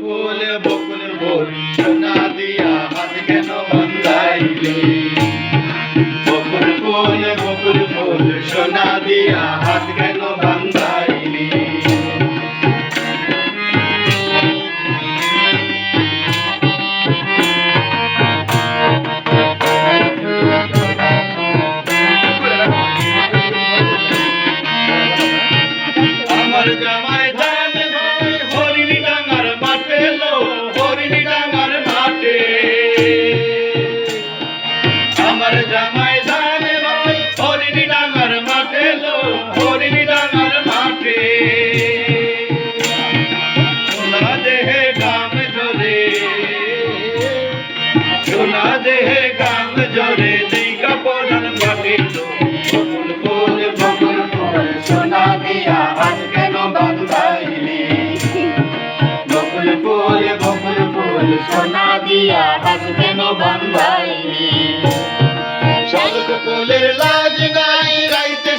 ফুল বকুল ফুল সোনা দিয়া হাত কেন বান্ধাইলি? বকুল ফুল বকুল ফুল, সোনা দিয়া হাত কেন বান্ধাইলি? জোরে দিকা পরান মাটি বকুল ফুল বকুল ফুল সোনা দিয়া হাত কেন বান্ধাইলি বকুল ফুল বকুল ফুল সোনা দিয়া হাত কেন বান্ধাইলি সবক ফুলের লাজ নাই রাইতে